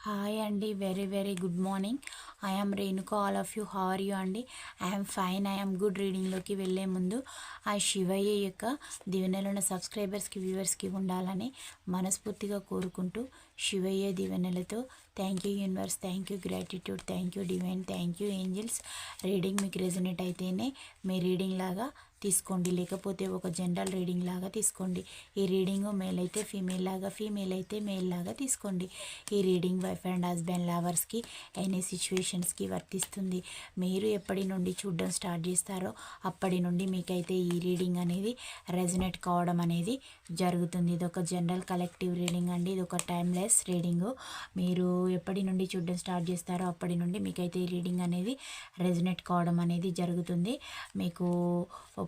Hi అండి very very good morning I'm Renuka all of you how are you అండి I'm fine I'm good రీడింగ్లోకి వెళ్ళే ముందు. ఆ శివయ్య యొక్క దీవెనలను సబ్స్క్రైబర్స్కి వ్యూవర్స్కి ఉండాలని మనస్ఫూర్తిగా కోరుకుంటూ శివయ్య దీవెనలతో thank you universe thank you gratitude thank you divine thank you angels reading మీకు రెజనేట్ అయితేనే మీ రీడింగ్ లాగా తీసుకోండి. లేకపోతే ఒక జనరల్ రీడింగ్ లాగా తీసుకోండి. ఈ రీడింగ్ మేల్ అయితే ఫీమేల్ లాగా ఫీమేల్ అయితే మేల్ లాగా తీసుకోండి. ఈ రీడింగ్ వైఫ్ అండ్ హస్బెండ్ లవర్స్కి ఎనీ సిచ్యువేషన్స్కి వర్తిస్తుంది. మీరు ఎప్పటి నుండి చూడడం స్టార్ట్ చేస్తారో అప్పటి నుండి మీకైతే ఈ రీడింగ్ అనేది రెజనేట్ కావడం అనేది జరుగుతుంది. ఇది ఒక జనరల్ కలెక్టివ్ రీడింగ్ అండి. ఇది ఒక టైమ్లెస్ రీడింగ్. మీరు ఎప్పటి నుండి చూడడం స్టార్ట్ చేస్తారో అప్పటి నుండి మీకైతే ఈ రీడింగ్ అనేది రెజనేట్ కావడం అనేది జరుగుతుంది. మీకు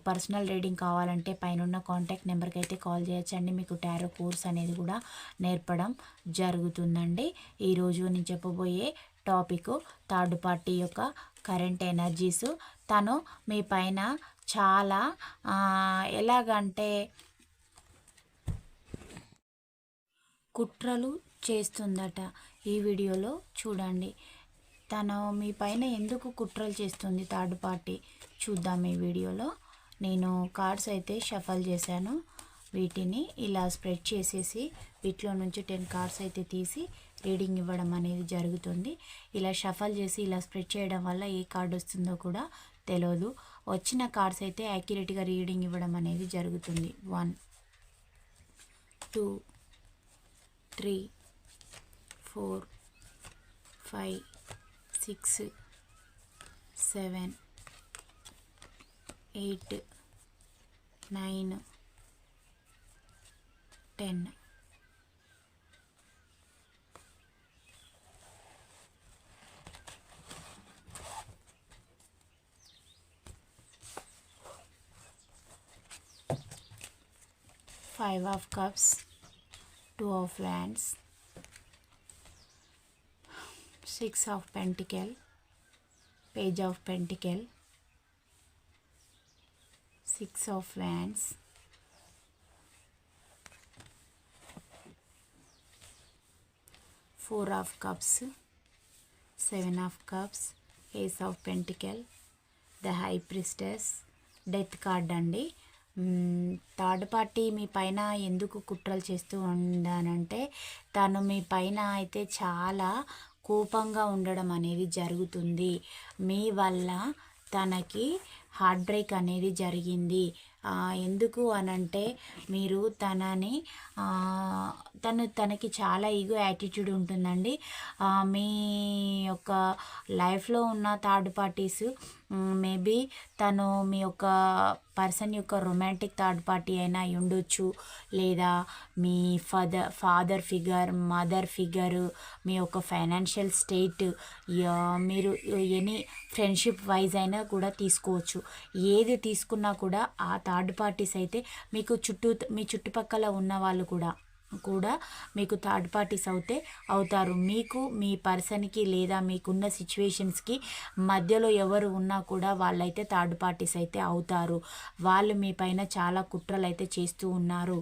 పర్సనల్ రీడింగ్ కావాలంటే పైన కాంటాక్ట్ నెంబర్కి అయితే కాల్ చేయొచ్చండి. మీకు టారో కోర్స్ అనేది కూడా నేర్పడం జరుగుతుందండి. ఈరోజు నేను చెప్పబోయే టాపిక్ థర్డ్ పార్టీ యొక్క కరెంట్ ఎనర్జీస్. తను మీ పైన చాలా ఎలాగంటే కుట్రలు చేస్తుందట ఈ వీడియోలో చూడండి. తను మీ పైన ఎందుకు కుట్రలు చేస్తుంది థర్డ్ పార్టీ? చూద్దాం ఈ వీడియోలో. నేను కార్డ్స్ అయితే షఫల్ చేశాను. వీటిని ఇలా స్ప్రెడ్ చేసేసి వీటిలో నుంచి టెన్ కార్డ్స్ అయితే తీసి రీడింగ్ ఇవ్వడం అనేది జరుగుతుంది. ఇలా షఫల్ చేసి ఇలా స్ప్రెడ్ చేయడం వల్ల ఏ కార్డు వస్తుందో కూడా తెలియదు వచ్చిన కార్డ్స్ అయితే యాక్యురేట్గా రీడింగ్ ఇవ్వడం అనేది జరుగుతుంది. One two three four five six seven eight nine, ten. Five of Cups, Two of Wands, Six of Pentacle, Page of Pentacle, six of wands four of cups seven of cups ace of pentacle the high priestess death card అండి. Third party మీ పైన ఎందుకు కుట్రలు చేస్తూ ఉండానంటే తను మీ పైన అయితే చాలా కోపంగా ఉండడం అనేది జరుగుతుంది. మీ వల్ల తనకి హార్ట్ బ్రేక్ అనేది జరిగింది. ఎందుకు అనంటే మీరు తనని తను తనకి చాలా ఈగో యాటిట్యూడ్ ఉంటుందండి. మీ యొక్క లైఫ్లో ఉన్న థర్డ్ పార్టీస్ మేబీ తను మీ యొక్క పర్సన్ యొక్క రొమాంటిక్ థర్డ్ పార్టీ అయినా ఉండొచ్చు. లేదా మీ father father figure mother figure మీ యొక్క ఫైనాన్షియల్ స్టేట్ మీరు ఎనీ ఫ్రెండ్షిప్ వైజ్ అయినా కూడా తీసుకోవచ్చు. ఏది తీసుకున్నా కూడా ఆ థర్డ్ పార్టీస్ అయితే మీకు చుట్టూ మీ చుట్టుపక్కల ఉన్న వాళ్ళు కూడా. కూడా మీకు థర్డ్ పార్టీస్ అవుతే అవుతారు. మీకు మీ పర్సన్కి లేదా మీకున్న సిచ్యువేషన్స్కి మధ్యలో ఎవరు ఉన్నా కూడా వాళ్ళైతే థర్డ్ పార్టీస్ అయితే అవుతారు. వాళ్ళు మీ పైన చాలా కుట్రలు అయితే చేస్తూ ఉన్నారు.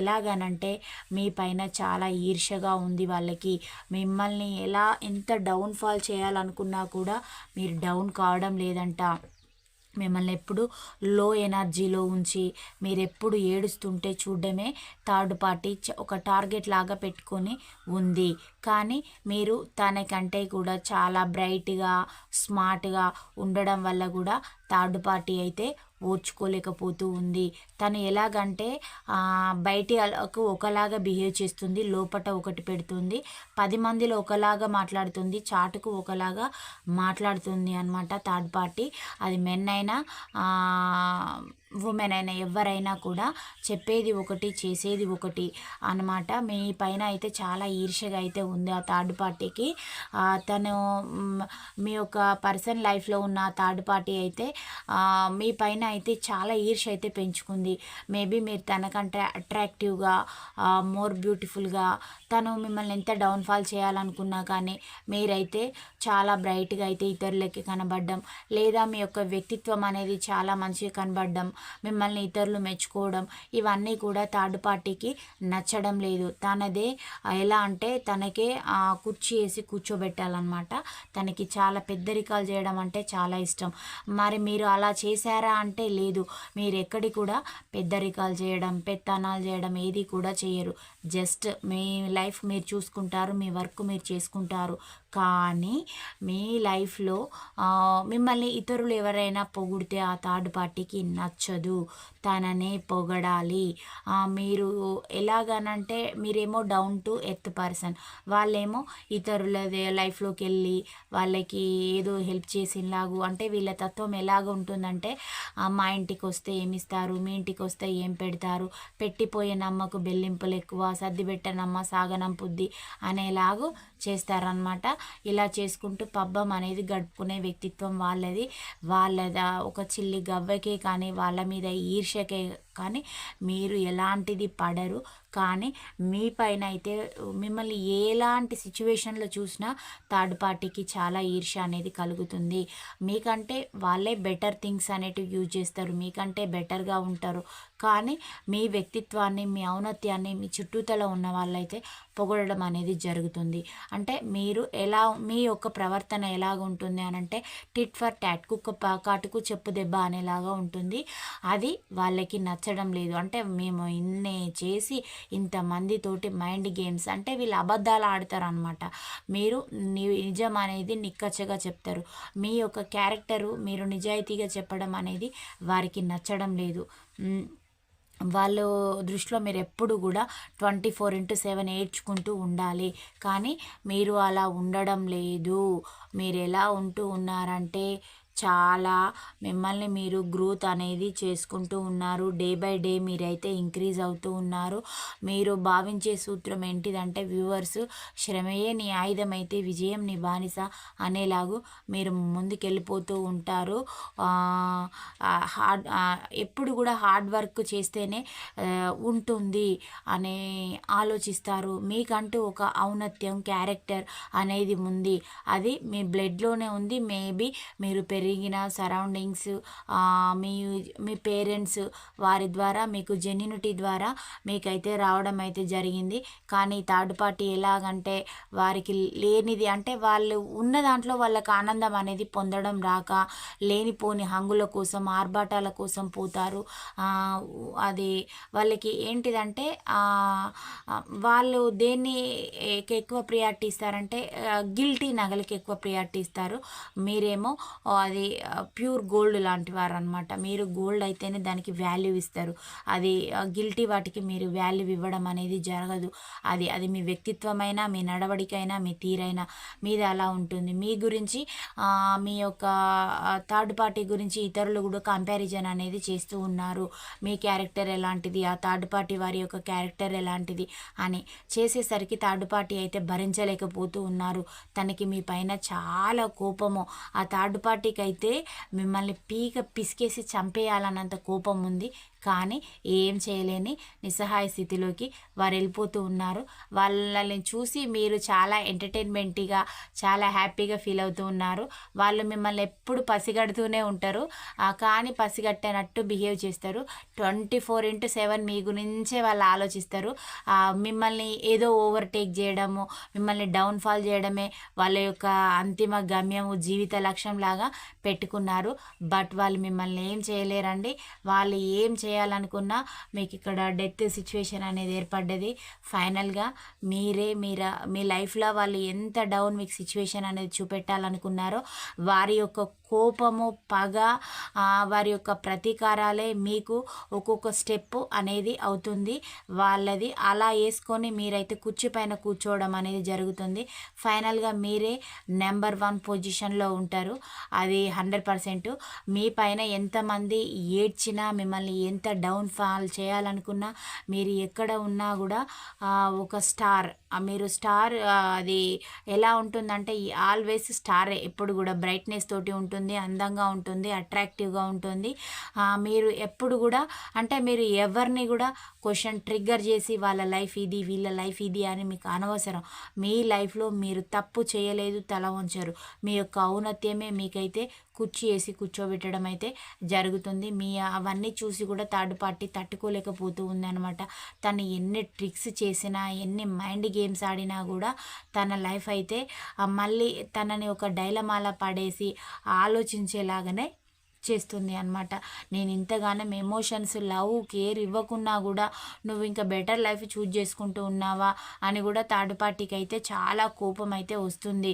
ఎలాగనంటే మీ పైన చాలా ఈర్షగా ఉంది వాళ్ళకి. మిమ్మల్ని ఎలా ఎంత డౌన్ఫాల్ చేయాలనుకున్నా కూడా మీరు డౌన్ కావడం లేదంట. మిమ్మల్ని ఎప్పుడు లో ఎనర్జీలో ఉంచి మీరు ఎప్పుడు ఏడుస్తుంటే చూడడమే థర్డ్ పార్టీ ఒక టార్గెట్ లాగా పెట్టుకొని ఉంది. కానీ మీరు తనకంటే కూడా చాలా బ్రైట్గా స్మార్ట్గా ఉండడం వల్ల కూడా థర్డ్ పార్టీ అయితే ఓర్చుకోలేకపోతూ ఉంది. తను ఎలాగంటే బయటి ఒకలాగా బిహేవ్ చేస్తుంది లోపట ఒకటి పెడుతుంది పది మందిలో ఒకలాగా మాట్లాడుతుంది చాటుకు ఒకలాగా మాట్లాడుతుంది అనమాట థర్డ్ పార్టీ. అది మెన్ అయినా ఉమెన్ అయినా ఎవరైనా కూడా చెప్పేది ఒకటి చేసేది ఒకటి అనమాట మీ పైన అయితే చాలా ఈర్ష్యగా అయితే ఉంది ఆ థర్డ్ పార్టీకి. తను మీ యొక్క పర్సన్ లైఫ్లో ఉన్న థర్డ్ పార్టీ అయితే మీ పైన అయితే చాలా ఈర్ష్య అయితే పెంచుకుంది. మేబీ మీరు తనకంటే అట్రాక్టివ్గా మోర్ బ్యూటిఫుల్గా తను మిమ్మల్ని ఎంత డౌన్ఫాల్ చేయాలనుకున్నా కానీ మీరైతే చాలా బ్రైట్గా అయితే ఇతరులకి కనబడడం లేదా మీ యొక్క వ్యక్తిత్వం అనేది చాలా మంచిగా కనబడడం మిమ్మల్ని ఇతరులు మెచ్చుకోవడం ఇవన్నీ కూడా థర్డ్ పార్టీకి నచ్చడం లేదు. తనదే ఎలా అంటే తనకే ఆ, కుర్చీ వేసి కూర్చోబెట్టాలన్నమాట. తనకి చాలా పెద్దరికాలు చేయడం అంటే చాలా ఇష్టం. మరి మీరు అలా చేశారా అంటే లేదు. మీరు ఎక్కడి కూడా పెద్దరికాలు చేయడం పెత్తనాలు చేయడం ఏది కూడా చేయరు. జస్ట్ మీ లైఫ్ మీరు చూసుకుంటారు మీ వర్క్ మీరు చేసుకుంటారు. కానీ మీ లైఫ్లో మిమ్మల్ని ఇతరులు ఎవరైనా పొగిడితే ఆ థర్డ్ పార్టీకి నచ్చదు. తననే పొగడాలి. మీరు ఎలాగనంటే మీరేమో డౌన్ టు ఎర్త్ పర్సన్. వాళ్ళేమో ఇతరుల లైఫ్లోకి వెళ్ళి వాళ్ళకి ఏదో హెల్ప్ చేసినలాగు అంటే వీళ్ళ తత్వం ఎలాగ ఉంటుందంటే మా ఇంటికి వస్తే ఏమి ఇస్తారు మీ ఇంటికి వస్తే ఏం పెడతారు పెట్టిపోయే నమ్మకు బెల్లింపులు ఎక్కువ సర్ది పెట్టనమ్మ సాగనంపుద్ది అనేలాగు చేస్తారనమాట ఇలా చేసుకుంటూ పబ్బం అనేది గడుపుకునే వ్యక్తిత్వం వాళ్ళది. వాళ్ళ ఒక చిల్లి గవ్వకే కానీ వాళ్ళ మీద ఈర్ష్యకే కానీ మీరు ఎలాంటిది పడరు. కానీ మీ పైన అయితే మిమ్మల్ని ఎలాంటి సిచ్యువేషన్లో చూసినా థర్డ్ పార్టీకి చాలా ఈర్ష్య అనేది కలుగుతుంది. మీకంటే వాళ్ళే బెటర్ థింగ్స్ అనేటివి యూజ్ చేస్తారు. మీకంటే బెటర్గా ఉంటారు. కానీ మీ వ్యక్తిత్వాన్ని మీ ఔన్నత్యాన్ని మీ చుట్టూతల ఉన్న వాళ్ళైతే పొగడడం అనేది జరుగుతుంది. అంటే మీరు ఎలా మీ యొక్క ప్రవర్తన ఎలాగ ఉంటుంది అని అంటే టిట్ ఫర్ టాట్ కుక్క పా- కాటుకు చెప్పు దెబ్బ అనేలాగా ఉంటుంది. అది వాళ్ళకి నచ్చడం లేదు. అంటే మేము ఇన్నే చేసి ఇంతమందితోటి మైండ్ గేమ్స్ అంటే వీళ్ళు అబద్ధాలు ఆడతారు అనమాట మీరు నిజం అనేది నిక్కచ్చగా చెప్తారు. మీ యొక్క క్యారెక్టరు మీరు నిజాయితీగా చెప్పడం అనేది వారికి నచ్చడం లేదు. వాళ్ళు దృష్టిలో మీరు ఎప్పుడు కూడా ట్వంటీ ఫోర్ ఇంటూ సెవెన్ ఏడ్చుకుంటూ ఉండాలి. కానీ మీరు అలా ఉండడం లేదు. మీరు ఎలా ఉంటూ ఉన్నారంటే చాలా మిమ్మల్ని మీరు గ్రోత్ అనేది చేసుకుంటూ ఉన్నారు. డే బై డే మీరైతే ఇంక్రీజ్ అవుతూ ఉన్నారు. మీరు భావించే సూత్రం ఏంటిదంటే వ్యూవర్స్ శ్రమయే నీ ఆయుధం అయితే విజయం నీ బానిస అనేలాగు మీరు ముందుకెళ్ళిపోతూ ఉంటారు. హార్డ్ ఎప్పుడు కూడా హార్డ్ వర్క్ చేస్తేనే ఉంటుంది అనే ఆలోచిస్తారు. మీకంటూ ఒక ఔన్నత్యం క్యారెక్టర్ అనేది ఉంది. అది మీ బ్లడ్లోనే ఉంది. మేబీ మీరు పెరిగిన సరౌండింగ్స్ మీ మీ పేరెంట్స్ వారి ద్వారా మీకు జెన్యునిటీ ద్వారా మీకైతే రావడం అయితే జరిగింది. కానీ థర్డ్ పార్టీ ఎలాగంటే వారికి లేనిది అంటే వాళ్ళు ఉన్న దాంట్లో వాళ్ళకి ఆనందం అనేది పొందడం రాక లేనిపోని హంగుల కోసం ఆర్భాటాల కోసం పోతారు. అది వాళ్ళకి ఏంటిదంటే వాళ్ళు దేన్ని ఎ- ఎక్కువ ప్రియారిటీ ఇస్తారంటే గిల్టీ నగలకి ఎక్కువ ప్రియారిటీ ఇస్తారు మీరేమో అది ప్యూర్ గోల్డ్ లాంటి వారు అనమాట మీరు గోల్డ్ అయితేనే దానికి వాల్యూ ఇస్తారు. అది గిల్టీ వాటికి మీరు వాల్యూ ఇవ్వడం అనేది జరగదు. అది అది మీ వ్యక్తిత్వమైనా మీ నడవడికైనా మీ తీరైనా మీది అలా ఉంటుంది. మీ గురించి మీ యొక్క థర్డ్ పార్టీ గురించి ఇతరులు కూడా కంపారిజన్ అనేది చేస్తూ ఉన్నారు. మీ క్యారెక్టర్ ఎలాంటిది? ఆ థర్డ్ పార్టీ వారి యొక్క క్యారెక్టర్ ఎలాంటిది? అని చేసేసరికి థర్డ్ పార్టీ అయితే భరించలేకపోతూ ఉన్నారు. తనకి మీ పైన చాలా చాలా కోపము. ఆ థర్డ్ పార్టీకి అయితే మిమ్మల్ని పీక పిసికేసి చంపేయాలన్నంత కోపం ఉంది కానీ ఏం చేయలేని నిస్సహాయ స్థితిలోకి వారు వెళ్ళిపోతూ ఉన్నారు. వాళ్ళని చూసి మీరు చాలా ఎంటర్టైన్మెంట్గా చాలా హ్యాపీగా ఫీల్ అవుతూ ఉన్నారు. వాళ్ళు మిమ్మల్ని ఎప్పుడు పసిగడుతూనే ఉంటారు. కానీ పసిగట్టనట్టు బిహేవ్ చేస్తారు. ట్వంటీ ఫోర్ ఇంటూ సెవెన్ మీ గురించే వాళ్ళు ఆలోచిస్తారు. మిమ్మల్ని ఏదో ఓవర్టేక్ చేయడము మిమ్మల్ని డౌన్ఫాల్ చేయడమే వాళ్ళ యొక్క అంతిమ గమ్యము జీవిత లక్ష్యం లాగా పెట్టుకున్నారు. బట్ వాళ్ళు మిమ్మల్ని ఏం చేయలేరండి. వాళ్ళు ఏం చేయ చేయాలనుకున్నా మీకు ఇక్కడ డెత్ సిచ్యువేషన్ అనేది ఏర్పడ్డది. ఫైనల్గా మీరే మీరా మీ లైఫ్లో వాళ్ళు ఎంత డౌన్ మీకు సిచ్యువేషన్ అనేది చూపెట్టాలనుకున్నారో వారి యొక్క కోపము పగ వారి యొక్క ప్రతీకారాలే మీకు ఒక్కొక్క స్టెప్ అనేది అవుతుంది. వాళ్ళది అలా వేసుకొని మీరైతే కుర్చీ పైన కూర్చోవడం అనేది జరుగుతుంది. ఫైనల్గా మీరే నెంబర్ వన్ పొజిషన్లో ఉంటారు. అది హండ్రెడ్ పర్సెంట్. మీ పైన ఎంతమంది ఏడ్చినా మిమ్మల్ని ఎంత డౌన్ ఫాల్ చేయాలనుకున్నా మీరు ఎక్కడ ఉన్నా కూడా ఒక స్టార్ మీరు స్టార్ అది ఎలా ఉంటుందంటే ఆల్వేస్ స్టారే. ఎప్పుడు కూడా బ్రైట్నెస్ తోటి ఉంటుంది. అందంగా ఉంటుంది అట్రాక్టివ్గా ఉంటుంది. మీరు ఎప్పుడు కూడా అంటే మీరు ఎవరిని కూడా క్వశ్చన్ ట్రిగ్గర్ చేసి వాళ్ళ లైఫ్ ఇది వీళ్ళ లైఫ్ ఇది అని మీకు అనవసరం. మీ లైఫ్లో మీరు తప్పు చేయలేదు తల వంచరు. మీ యొక్క ఔన్నత్యమే మీకైతే కుర్చీ వేసి కూర్చోబెట్టడం అయితే జరుగుతుంది. మీ అవన్నీ చూసి కూడా థర్డ్ పార్టీ తట్టుకోలేకపోతూ ఉందన్నమాట. తను ఎన్ని ట్రిక్స్ చేసినా ఎన్ని మైండ్ గేమ్స్ ఆడినా కూడా తన లైఫ్ అయితే మళ్ళీ తనని ఒక డైలమాల పడేసి ఆలోచించేలాగానే చేస్తుంది అనమాట నేను ఇంతగానం ఎమోషన్స్ లవ్ కేర్ ఇవ్వకున్నా కూడా నువ్వు ఇంకా బెటర్ లైఫ్ చూజ్ చేసుకుంటూ ఉన్నావా అని కూడా థర్డ్ పార్టీకి అయితే చాలా కోపం అయితే వస్తుంది.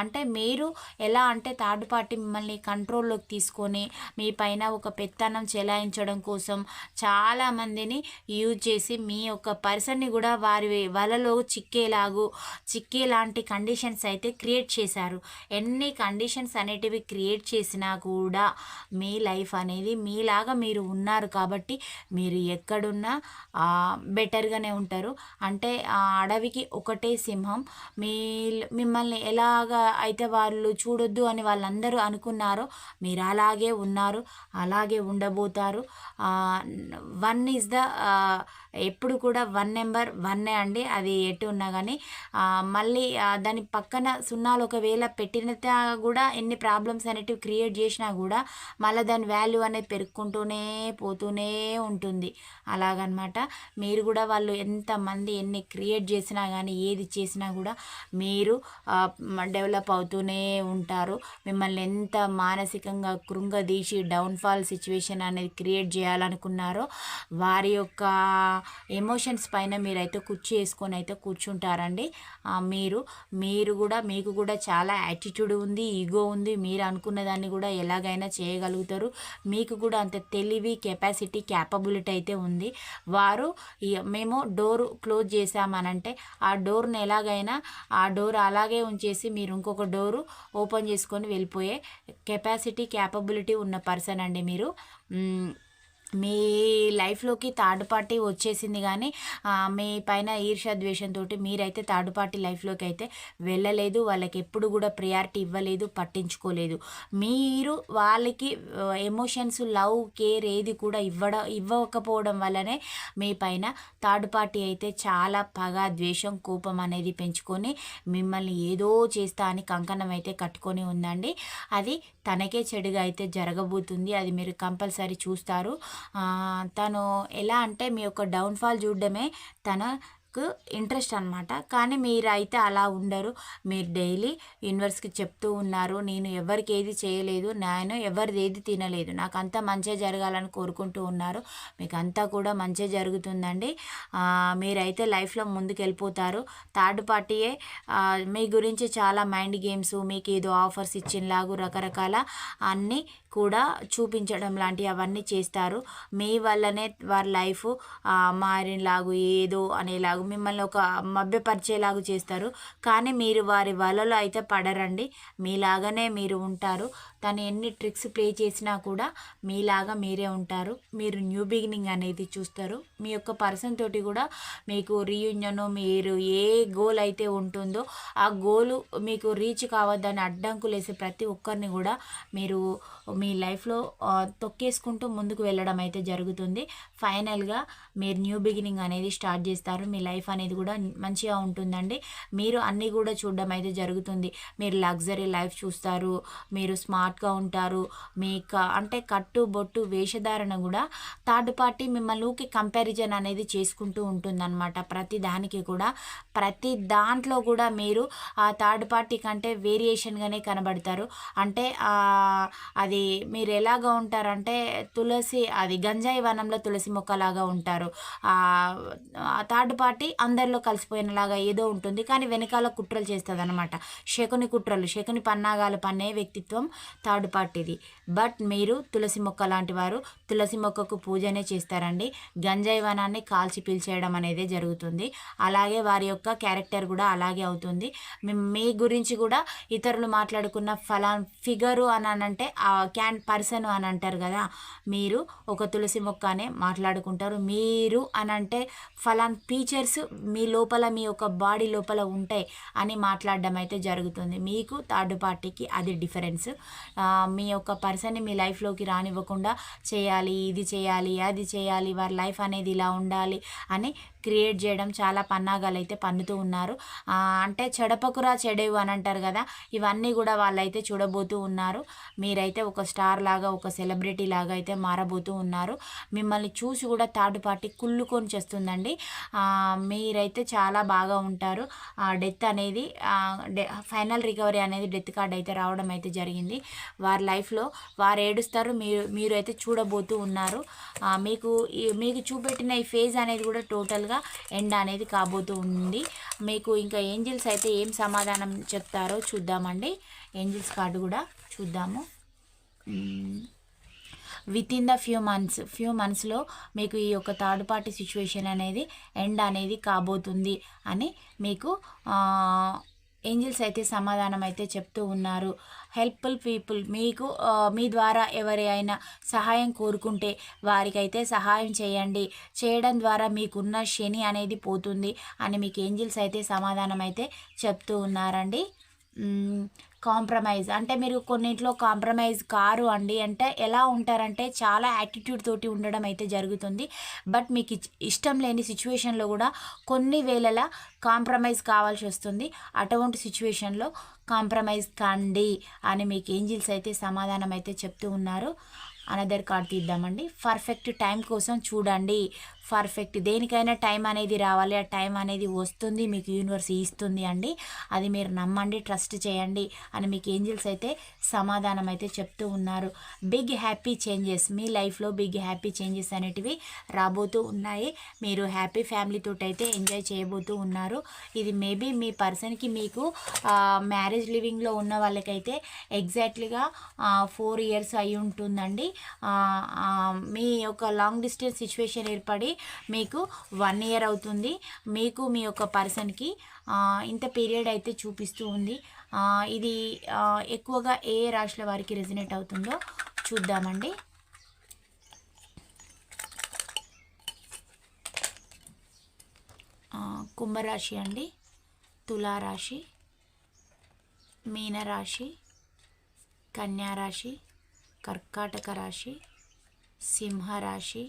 అంటే మీరు ఎలా అంటే థర్డ్ పార్టీ మిమ్మల్ని కంట్రోల్లోకి తీసుకొని మీ పైన ఒక పెత్తనం చెలాయించడం కోసం చాలా మందిని యూజ్ చేసి మీ యొక్క పర్సన్ని కూడా వారి వలలో చిక్కేలాగు చిక్కేలాంటి కండిషన్స్ అయితే క్రియేట్ చేశారు. ఎన్ని కండిషన్స్ అనేటివి క్రియేట్ చేసినా కూడా మీ లైఫ్ అనేది మీలాగా మీరు ఉన్నారు కాబట్టి మీరు ఎక్కడున్నా బెటర్గానే ఉంటారు. అంటే ఆ అడవికి ఒకటే సింహం. మీ మిమ్మల్ని ఎలాగా అయితే వాళ్ళు చూడొద్దు అని వాళ్ళందరూ అనుకున్నారో మీరు అలాగే ఉన్నారు అలాగే ఉండబోతారు. వన్ ఈజ్ ద ఎప్పుడు కూడా వన్ నెంబర్ వన్నే అండి. అది ఎటు ఉన్నా కానీ మళ్ళీ దాని పక్కన సున్నాలు ఒకవేళ పెట్టిన కూడా ఎన్ని ప్రాబ్లమ్స్ అనేటివి క్రియేట్ చేసినా కూడా మళ్ళీ దాని వాల్యూ అనేది పెరుక్కుంటూనే పోతూనే ఉంటుంది. అలాగనమాట. మీరు కూడా వాళ్ళు ఎంతమంది ఎన్ని క్రియేట్ చేసినా కానీ ఏది చేసినా కూడా మీరు డెవలప్ అవుతూనే ఉంటారు. మిమ్మల్ని ఎంత మానసికంగా కృంగదీసి డౌన్ఫాల్ సిచ్యువేషన్ అనేది క్రియేట్ చేయాలనుకున్నారో వారి యొక్క ఎమోషన్స్ పైన మీరైతే కుర్చీ వేసుకొని అయితే కూర్చుంటారండి. మీరు మీరు కూడా మీకు కూడా చాలా యాటిట్యూడ్ ఉంది ఈగో ఉంది. మీరు అనుకున్న దాన్ని కూడా ఎలాగైనా చేయగలుగుతారు. మీకు కూడా అంత తెలివి కెపాసిటీ క్యాపబిలిటీ అయితే ఉంది. వారు మేము డోర్ క్లోజ్ చేసామనంటే ఆ డోర్ని ఎలాగైనా ఆ డోర్ అలాగే ఉంచేసి మీరు ఇంకొక డోరు ఓపెన్ చేసుకొని వెళ్ళిపోయే కెపాసిటీ క్యాపబిలిటీ ఉన్న పర్సన్ అండి మీరు. మీ లైఫ్లోకి థర్డ్ పార్టీ వచ్చేసింది కానీ మీ పైన ఈర్ష్య ద్వేషంతో మీరైతే థర్డ్ పార్టీ లైఫ్లోకి అయితే వెళ్ళలేదు. వాళ్ళకి ఎప్పుడు కూడా ప్రియారిటీ ఇవ్వలేదు పట్టించుకోలేదు. మీరు వాళ్ళకి ఎమోషన్స్ లవ్ కేర్ ఏది కూడా ఇవ్వడం ఇవ్వకపోవడం వల్లనే మీ పైన థర్డ్ పార్టీ అయితే చాలా పగ ద్వేషం కోపం అనేది పెంచుకొని మిమ్మల్ని ఏదో చేస్తా అని కంకణం అయితే కట్టుకొని ఉందండి. అది తనకే చెడుగా అయితే జరగబోతుంది. అది మీరు కంపల్సరీ చూస్తారు. తను ఎలా అంటే మీ యొక్క డౌన్ఫాల్ చూడడమే తన ఇంట్రెస్ట్ అనమాట కానీ మీరు అయితే అలా ఉండరు. మీరు డైలీ యూనివర్స్కి చెప్తూ ఉన్నారు. నేను ఎవరికి ఏది చేయలేదు. నేను ఎవరిది ఏది తినలేదు. నాకు అంతా మంచిగా జరగాలని కోరుకుంటూ ఉన్నారు. మీకు అంతా కూడా మంచిగా జరుగుతుందండి. మీరైతే లైఫ్లో ముందుకు వెళ్ళిపోతారు థర్డ్ పార్టీయే మీ గురించి చాలా మైండ్ గేమ్స్ మీకు ఏదో ఆఫర్స్ ఇచ్చినలాగు రకరకాల అన్నీ కూడా చూపించడం లాంటివి అవన్నీ చేస్తారు. మీ వల్లనే వారి లైఫ్ మారినలాగు ఏదో అనేలాగు మిమ్మల్ని ఒక మభ్యపరిచేలాగా చేస్తారు. కానీ మీరు వారి వలలో అయితే పడరండి. మీలాగానే మీరు ఉంటారు. తను ఎన్ని ట్రిక్స్ ప్లే చేసినా కూడా మీలాగా మీరే ఉంటారు. మీరు న్యూ బిగినింగ్ అనేది చూస్తారు. మీ యొక్క పర్సన్ తోటి కూడా మీకు రీయూనియన్ మీరు ఏ గోల్ అయితే ఉంటుందో ఆ గోలు మీకు రీచ్ కావద్దని అడ్డంకులు వేసే ప్రతి ఒక్కరిని కూడా మీరు మీ లైఫ్లో తొక్కేసుకుంటూ ముందుకు వెళ్ళడం అయితే జరుగుతుంది. ఫైనల్గా మీరు న్యూ బిగినింగ్ అనేది స్టార్ట్ చేస్తారు. మీ లైఫ్ లైఫ్ అనేది కూడా మంచిగా ఉంటుందండి. మీరు అన్నీ కూడా చూడడం అయితే జరుగుతుంది. మీరు లగ్జరీ లైఫ్ చూస్తారు మీరు స్మార్ట్గా ఉంటారు మీ అంటే కట్టు బొట్టు వేషధారణ కూడా థర్డ్ పార్టీ మిమ్మల్ని ఊకి కంపారిజన్ అనేది చేసుకుంటూ ఉంటుందన్నమాట. ప్రతి దానికి కూడా ప్రతి దాంట్లో కూడా మీరు ఆ థర్డ్ పార్టీ కంటే వేరియేషన్గానే కనబడతారు. అంటే అది మీరు ఎలాగా ఉంటారంటే తులసి అది గంజాయి వనంలో తులసి మొక్కలాగా ఉంటారు. ఆ థర్డ్ పార్టీ అందరిలో కలిసిపోయినలాగా ఏదో ఉంటుంది. కానీ వెనకాల కుట్రలు చేస్తుంది అనమాట శకుని కుట్రలు శకుని పన్నాగాలు పన్నే వ్యక్తిత్వం థర్డ్ పార్టీది. బట్ మీరు తులసి మొక్క లాంటి వారు తులసి మొక్కకు పూజనే చేస్తారండి. గంజాయి వనాన్ని కాల్చి పీల్చేయడం అనేది జరుగుతుంది. అలాగే వారి యొక్క క్యారెక్టర్ కూడా అలాగే అవుతుంది. మీ- గురించి కూడా ఇతరులు మాట్లాడుకున్న ఫలాన్ ఫిగరు అని అంటే ఆ క్యాన్ పర్సన్ అని అంటారు కదా మీరు ఒక తులసి మొక్క అనే మాట్లాడుకుంటారు. మీరు అని అంటే ఫలాన్ ఫీచర్స్ మీ లోపల మీ యొక్క బాడీ లోపల ఉంటాయి అని మాట్లాడడం అయితే జరుగుతుంది. మీకు థర్డ్ పార్టీకి అది డిఫరెన్స్. మీ యొక్క పర్సన్ని మీ లైఫ్లోకి రానివ్వకుండా చేయాలి ఇది చేయాలి అది చేయాలి వారి లైఫ్ అనేది ఇలా ఉండాలి అని క్రియేట్ చేయడం చాలా పన్నాగాలు అయితే పన్నుతూ ఉన్నారు అంటే చెడపకురా చెడేవు అని అంటారు కదా ఇవన్నీ కూడా వాళ్ళైతే చూడబోతూ ఉన్నారు. మీరైతే ఒక స్టార్ లాగా ఒక సెలబ్రిటీ లాగా అయితే మారబోతూ ఉన్నారు. మిమ్మల్ని చూసి కూడా థర్డ్ పార్టీ కుళ్ళుకొని చేస్తుందండి. మీరైతే చాలా బాగా ఉంటారు. ఆ డెత్ అనేది ఫైనల్ రికవరీ అనేది డెత్ కార్డ్ అయితే రావడం అయితే జరిగింది. వారి లైఫ్లో వారు ఏడుస్తారు మీరు మీరు అయితే చూడబోతూ ఉన్నారు. మీకు మీకు చూపెట్టిన ఈ ఫేజ్ అనేది కూడా టోటల్గా ఎండ్ అనేది కాబోతూ ఉంది. మీకు ఇంకా ఏంజిల్స్ అయితే ఏం సమాధానం చెప్తారో చూద్దామండి. ఏంజిల్స్ కార్డు కూడా చూద్దాము. With in the few months few మంత్స్లో మీకు ఈ యొక్క థర్డ్ పార్టీ సిచ్యువేషన్ అనేది ఎండ్ అనేది కాబోతుంది అని మీకు ఏంజిల్స్ అయితే సమాధానం అయితే చెప్తూ ఉన్నారు. Helpful people. మీకు మీ ద్వారా ఎవరి అయినా సహాయం కోరుకుంటే వారికైతే సహాయం చేయండి. చేయడం ద్వారా మీకున్న శని అనేది పోతుంది అని మీకు ఏంజిల్స్ అయితే సమాధానం అయితే చెప్తూ ఉన్నారండి. కాంప్రమైజ్. అంటే మీరు కొన్నింటిలో కాంప్రమైజ్ కారు అండి అంటే ఎలా ఉంటారంటే చాలా యాటిట్యూడ్ తోటి ఉండడం అయితే జరుగుతుంది. బట్ మీకు ఇష్టం లేని సిచ్యువేషన్లో కూడా కొన్ని వేళల కాంప్రమైజ్ కావాల్సి వస్తుంది. అటువంటి సిచ్యువేషన్లో కాంప్రమైజ్ కండి అని మీకు ఏంజిల్స్ అయితే సమాధానం అయితే చెప్తూ ఉన్నారు. అనదర్ కార్డ్ తీద్దామండి. పర్ఫెక్ట్ టైం కోసం చూడండి. పర్ఫెక్ట్. దేనికైనా టైం అనేది రావాలి. ఆ టైం అనేది వస్తుంది మీకు యూనివర్స్ ఇస్తుంది అండి. అది మీరు నమ్మండి ట్రస్ట్ చేయండి అని మీకు ఏంజిల్స్ అయితే సమాధానం అయితే చెప్తూ ఉన్నారు. Big happy changes. మీ లైఫ్లో బిగ్ హ్యాపీ చేంజెస్ అనేటివి రాబోతూ ఉన్నాయి. మీరు హ్యాపీ ఫ్యామిలీతో అయితే ఎంజాయ్ చేయబోతూ ఉన్నారు. ఇది మేబీ మీ పర్సన్కి మీకు మ్యారేజ్ లివింగ్లో ఉన్న వాళ్ళకైతే ఎగ్జాక్ట్లీగా ఫోర్ ఇయర్స్ అయి ఉంటుందండి మీ యొక్క లాంగ్ డిస్టెన్స్ సిచ్యువేషన్ ఏర్పడి మీకు వన్ ఇయర్ అవుతుంది. మీకు మీ యొక్క పర్సన్కి ఇంత పీరియడ్ అయితే చూపిస్తూ ఉంది. ఇది ఎక్కువగా ఏ రాశుల వారికి రెజినేట్ అవుతుందో చూద్దామండి. కుంభరాశి అండి తులారాశి మీనరాశి కన్యారాశి కర్కాటక రాశి సింహరాశి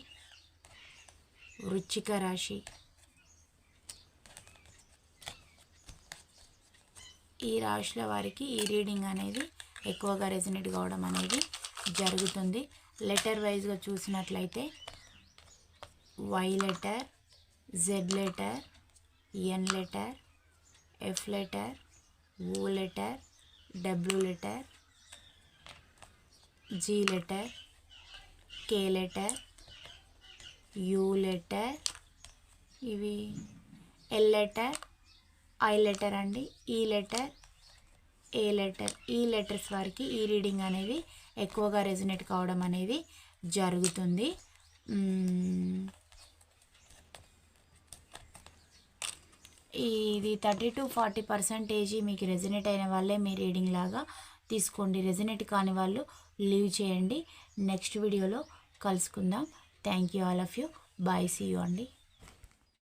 వృచ్చిక రాశి. ఈ రాశుల వారికి ఈ రీడింగ్ అనేది ఎక్కువగా రెజినేట్ కావడం అనేది జరుగుతుంది. లెటర్ వైజ్గా చూసినట్లయితే Y letter Z letter N letter F letter O letter W letter G letter K letter U letter ఇవి ఎల్ లెటర్ ఐ లెటర్ అండి ఈ లెటర్ ఏ లెటర్ ఈ లెటర్స్ వారికి ఈ రీడింగ్ అనేది ఎక్కువగా రెజినేట్ కావడం అనేది జరుగుతుంది. ఇది థర్టీ టు ఫార్టీ పర్సెంటేజ్ మీకు రెజినేట్ అయిన వాళ్ళే మీ రీడింగ్ లాగా తీసుకోండి. రెజినేట్ కాని వాళ్ళు లీవ్ చేయండి. నెక్స్ట్ వీడియోలో కలుసుకుందాం. Thank you all of you. Bye see you అండి.